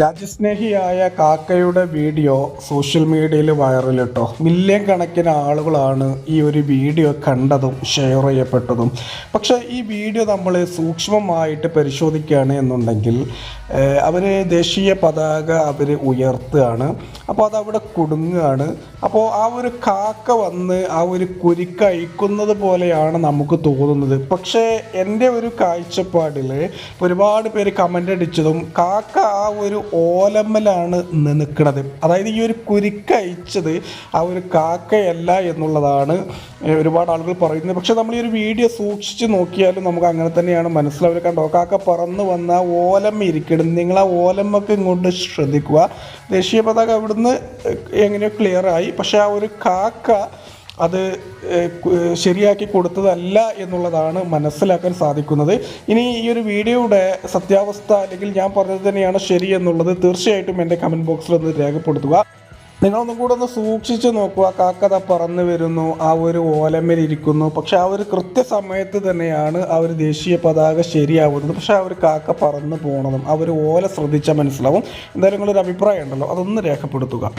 രാജ്യസ്നേഹിയായ കാക്കയുടെ video social മീഡിയയിൽ വൈറലിട്ടോ. Million കണക്കിന് ആളുകളാണ് ഈ ഒരു വീഡിയോ കണ്ടതും ഷെയർ ചെയ്യപ്പെട്ടതും. പക്ഷേ ഈ വീഡിയോ നമ്മൾ സൂക്ഷ്മമായിട്ട് പരിശോധിക്കുകയാണ് എന്നുണ്ടെങ്കിൽ അവർ ദേശീയ പതാക അവർ ഉയർത്തുകയാണ്. അപ്പോൾ അതവിടെ കുടുങ്ങുകയാണ്. അപ്പോൾ ആ ഒരു കാക്ക വന്ന് ആ ഒരു കുരുക്ക് അയക്കുന്നത് പോലെയാണ് നമുക്ക് തോന്നുന്നത്. പക്ഷേ എന്റെ ഒരു കാഴ്ചപ്പാടിൽ ഒരുപാട് പേര് കമന്റ് അടിച്ചതും കാക്ക ആ ഒരു ഓലമ്മലാണ് നിൽക്കുന്നത് അതായത് ഈ ഒരു കുരുക്ക് അയച്ചത് ആ ഒരു കാക്കയല്ല എന്നുള്ളതാണ് ഒരുപാട് ആളുകൾ പറയുന്നത്. പക്ഷെ നമ്മൾ ഈ ഒരു വീഡിയോ സൂക്ഷിച്ച് നോക്കിയാലും നമുക്ക് അങ്ങനെ തന്നെയാണ് മനസ്സിലാവുക. കണ്ടോ കാക്ക പറന്ന് വന്ന ഓലമ്മ ഇരിക്കണം നിങ്ങൾ ആ ഓലമ്മക്ക് ഇങ്ങോട്ട് ശ്രദ്ധിക്കുക. ദേശീയ പതാക അവിടുന്ന് എങ്ങനെയോ ക്ലിയറായി പക്ഷെ ആ ഒരു കാക്ക അത് ശരിയാക്കി കൊടുത്തതല്ല എന്നുള്ളതാണ് മനസ്സിലാക്കാൻ സാധിക്കുന്നത്. ഇനി ഈ ഒരു വീഡിയോയുടെ സത്യാവസ്ഥ അല്ലെങ്കിൽ ഞാൻ പറഞ്ഞത് തന്നെയാണ് ശരി എന്നുള്ളത് തീർച്ചയായിട്ടും എന്റെ കമന്റ് ബോക്സിൽ ഒന്ന് രേഖപ്പെടുത്തുക. നിങ്ങളൊന്നും കൂടെ ഒന്ന് സൂക്ഷിച്ച് നോക്കുക. കാക്കത പറന്നു വരുന്നു ആ ഒരു ഓലമേൽ ഇരിക്കുന്നു. പക്ഷെ ആ ഒരു കൃത്യസമയത്ത് തന്നെയാണ് ആ ഒരു ദേശീയ പതാക ശരിയാവുന്നത്. പക്ഷെ ആ ഒരു കാക്ക പറന്ന് പോണതും ആ ഒരു ഓല ശ്രദ്ധിച്ചാൽ മനസ്സിലാവും. എന്തായാലും നിങ്ങളൊരു അഭിപ്രായം ഉണ്ടല്ലോ അതൊന്ന് രേഖപ്പെടുത്തുക.